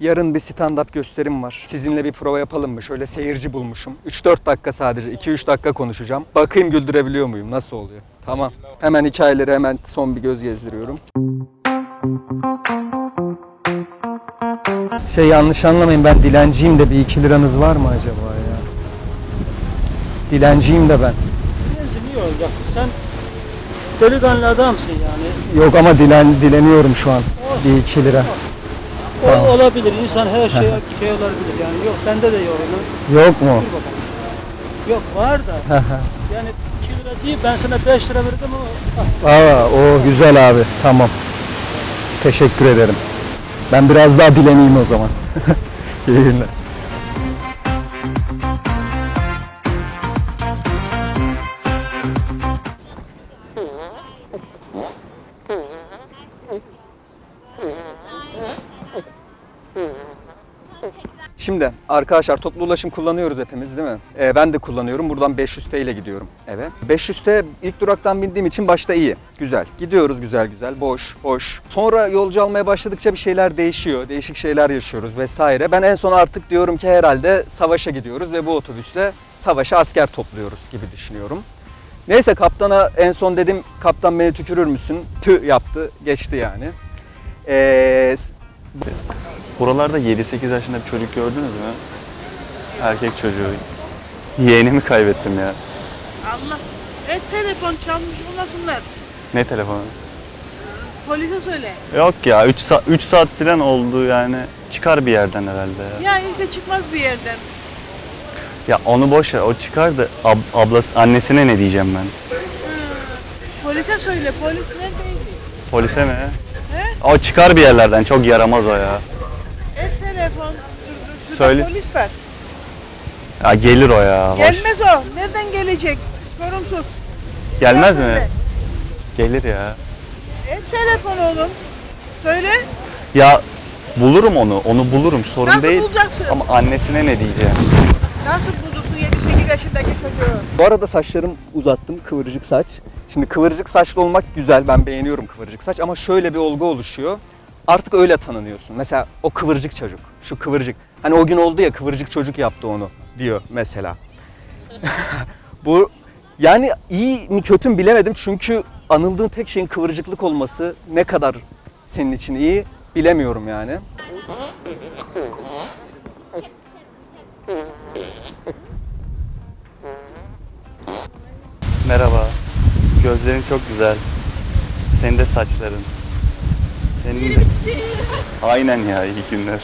Yarın bir stand-up gösterim var. Sizinle bir prova yapalım mı? Şöyle seyirci bulmuşum. 3-4 dakika sadece. 2-3 dakika konuşacağım. Bakayım güldürebiliyor muyum? Nasıl oluyor? Tamam. Hemen hikayeleri hemen son bir göz gezdiriyorum. Şey yanlış anlamayın ben dilenciyim de bir 2 liranız var mı acaba ya? Dilenciyim de ben. Neyse niye olacaksın sen delikanlı adamsın yani. Yok ama dilen dileniyorum şu an. Bir 2 lira. O Tamam. olabilir insan her şey şey olabilir yani yok bende de yok onu. Yok mu? Dur bakalım. Yok var da yani 2 lira değil ben sana 5 lira verdim ama ah, Aa, o güzel abi. Tamam. Teşekkür ederim. Ben biraz daha dileneyim o zaman. İyi günler. Şimdi arkadaşlar toplu ulaşım kullanıyoruz hepimiz değil mi? Ee, ben de kullanıyorum. Buradan 500 TL ile gidiyorum eve. 500 TL ilk duraktan bindiğim için başta iyi. Güzel. Gidiyoruz güzel güzel. Boş, hoş. Sonra yolcu almaya başladıkça bir şeyler değişiyor. Değişik şeyler yaşıyoruz vesaire. Ben en son artık diyorum ki herhalde savaşa gidiyoruz ve bu otobüsle savaşa asker topluyoruz gibi düşünüyorum. Neyse kaptana en son dedim kaptan beni tükürür müsün? Tü yaptı. Geçti yani. Ee, Buralarda 7-8 yaşında bir çocuk gördünüz mü? Erkek çocuğu. Yeğenimi kaybettim ya. Allah. E telefon çalmış olmasınlar. Ne telefonu? Polise söyle. Yok ya 3 saat 3 saat falan oldu yani. Çıkar bir yerden herhalde ya. Ya işte çıkmaz bir yerden. Ya onu boş ver. O çıkar da ab, ablası annesine ne diyeceğim ben? Polise söyle. Polis neredeydi? Polise mi? He? O çıkar bir yerlerden. Çok yaramaz o ya. Telefon. Şurada, Söyle. polis var. Ya gelir o ya. Boş- Gelmez o. Nereden gelecek? Sorumsuz. Gelmez mi? Gelir ya. E telefon oğlum. Söyle. Ya bulurum onu. Onu bulurum. Sorun Nasıl değil. bulacaksın? Ama annesine ne diyeceğim? Nasıl bulursun 7-8 yaşındaki çocuğu? Bu arada saçlarım uzattım, kıvırcık saç. Şimdi kıvırcık saçlı olmak güzel, ben beğeniyorum kıvırcık saç ama şöyle bir olgu oluşuyor. Artık öyle tanınıyorsun. Mesela o kıvırcık çocuk, şu kıvırcık. Hani o gün oldu ya kıvırcık çocuk yaptı onu diyor mesela. Bu yani iyi mi kötü mü bilemedim çünkü anıldığın tek şeyin kıvırcıklık olması ne kadar senin için iyi bilemiyorum yani. Merhaba. Gözlerin çok güzel. Senin de saçların. Senin de... Aynen ya iyi günler.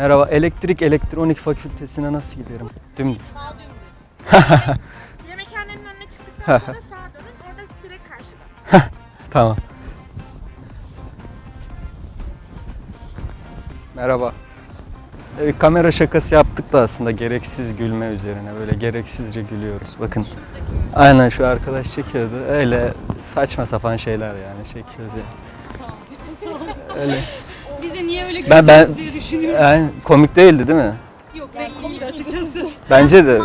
Merhaba, elektrik elektronik fakültesine nasıl giderim? Dümdüz. Sağ dümdüz. Yemekhanenin önüne çıktıktan sonra sağa dönün. Orada direkt karşıda. Tamam. Merhaba. Evet, kamera şakası yaptık da aslında gereksiz gülme üzerine böyle gereksizce gülüyoruz. Bakın. Aynen şu arkadaş çekiyordu. Öyle saçma sapan şeyler yani çekiyoruz yani. Öyle. Öyle Ben ben diye düşünüyorum. yani komik değildi değil mi? Yok ben komik açıkçası. Bence de.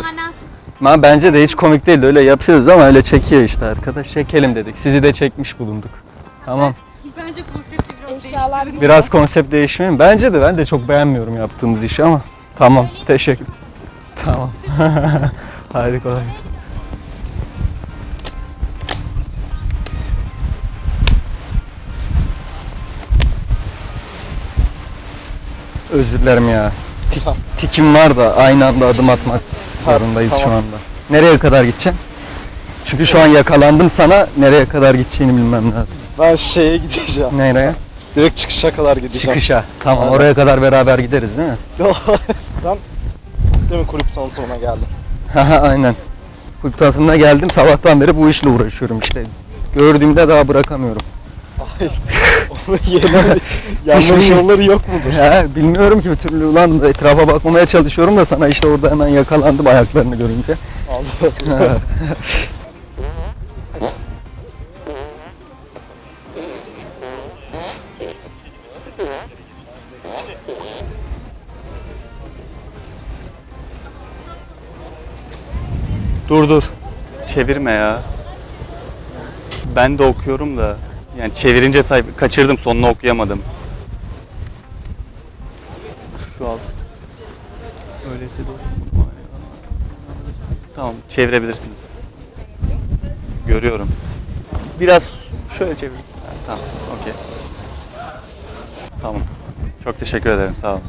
Ma bence de hiç komik değildi. Öyle yapıyoruz ama öyle çekiyor işte arkadaş. Çekelim dedik. Sizi de çekmiş bulunduk. Tamam. Bence konsepti biraz değiştirin. Biraz konsept değişimi mi? Bence de ben de çok beğenmiyorum yaptığımız işi ama tamam teşekkür. Tamam. Hadi Özür dilerim ya. Tik, tikim var da aynı anda adım atmak zorundayız şu anda. Nereye kadar gideceğim? Çünkü şu an yakalandım sana nereye kadar gideceğini bilmem lazım. Ben şeye gideceğim. Nereye? Direkt çıkışa kadar gideceğim. Çıkışa. Tamam oraya kadar beraber gideriz değil mi? Sen değil mi kulüp tanıtımına geldin? Haha aynen. Kulüp tanıtımına geldim. Sabahtan beri bu işle uğraşıyorum işte. Gördüğümde daha bırakamıyorum. Hayır. şey- yolları yok mudur? Ya, bilmiyorum ki bir türlü ulan etrafa bakmamaya çalışıyorum da sana işte orada hemen yakalandım ayaklarını görünce. Allah. Dur dur. çevirme ya. Ben de okuyorum da. Yani çevirince sayfa kaçırdım sonunu okuyamadım. Şu alt. Öyleyse de Tamam çevirebilirsiniz. Görüyorum. Biraz şöyle çevir. Tamam okey. Tamam. Çok teşekkür ederim sağ olun.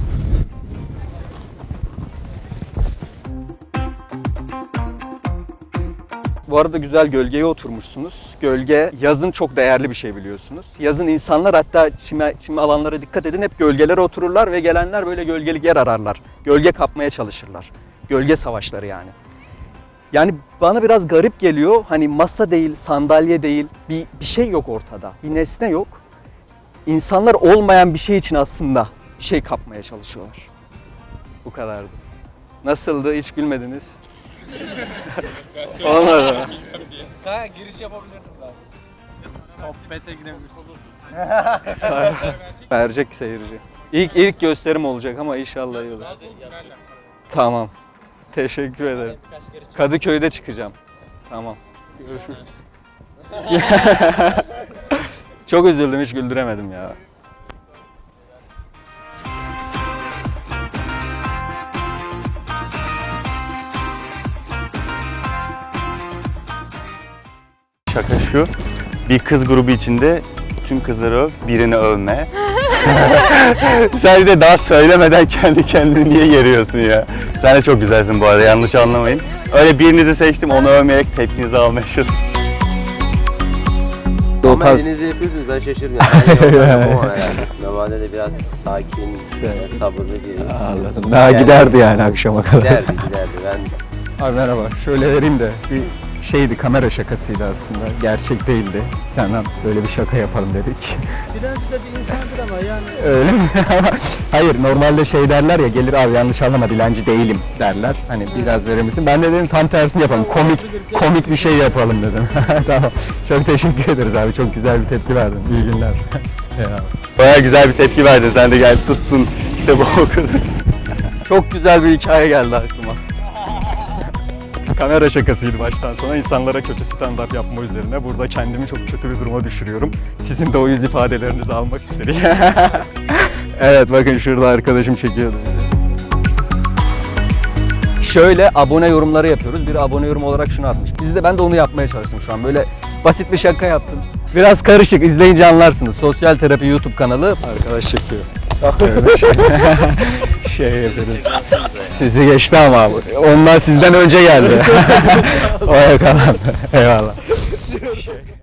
Bu arada güzel gölgeye oturmuşsunuz. Gölge yazın çok değerli bir şey biliyorsunuz. Yazın insanlar hatta çime, çime alanlara dikkat edin hep gölgelere otururlar ve gelenler böyle gölgelik yer ararlar. Gölge kapmaya çalışırlar. Gölge savaşları yani. Yani bana biraz garip geliyor. Hani masa değil, sandalye değil, bir, bir şey yok ortada. Bir nesne yok. İnsanlar olmayan bir şey için aslında şey kapmaya çalışıyorlar. Bu kadardı. Nasıldı? Hiç gülmediniz. Olmadı. Ha giriş yapabilirdim ben. Sohbete girebilirsin. Verecek seyirci. İlk ilk gösterim olacak ama inşallah iyi olur. Tamam. Teşekkür ederim. Kadıköy'de çıkacağım. Tamam. Görüşürüz. Çok üzüldüm hiç güldüremedim ya. Şaka şu. Bir kız grubu içinde tüm kızları öv, birini övme. Sen bir de daha söylemeden kendi kendini niye geriyorsun ya? Sen de çok güzelsin bu arada yanlış anlamayın. Öyle birinizi seçtim onu övmeyerek tepkinizi almaya çalışıyorum. Ama elinizi yapıyorsunuz ben şaşırmıyorum. Ben yapamam yani. Normalde de biraz sakin, sabırlı biri. Anladım. Daha giderdi yani akşama kadar. Giderdi giderdi. Ben Abi merhaba. Şöyle vereyim de bir şeydi kamera şakasıydı aslında. Gerçek değildi. Senden böyle bir şaka yapalım dedik. Dilenci de bir insandır ama yani Öyle mi? Hayır normalde şey derler ya gelir abi yanlış anlama dilenci değilim derler. Hani biraz verir misin? Ben de dedim tam tersini yapalım. Komik komik bir şey yapalım dedim. tamam. Çok teşekkür ederiz abi. Çok güzel bir tepki verdin. İyi günler. Baya güzel bir tepki verdin sen de gel tuttun kitabı okudun. Çok güzel bir hikaye geldi aklıma. Kamera şakasıydı baştan sona. insanlara kötü stand-up yapma üzerine. Burada kendimi çok kötü bir duruma düşürüyorum. Sizin de o yüz ifadelerinizi almak istedim. evet bakın şurada arkadaşım çekiyordu. Şöyle abone yorumları yapıyoruz. Bir abone yorum olarak şunu atmış. Biz de ben de onu yapmaya çalıştım şu an. Böyle basit bir şaka yaptım. Biraz karışık. izleyince anlarsınız. Sosyal Terapi YouTube kanalı. Arkadaş çekiyor. Şey, şey yapıyoruz. Sizi geçti ama abi. Onlar sizden önce geldi. o yakalandı. Eyvallah. Şey-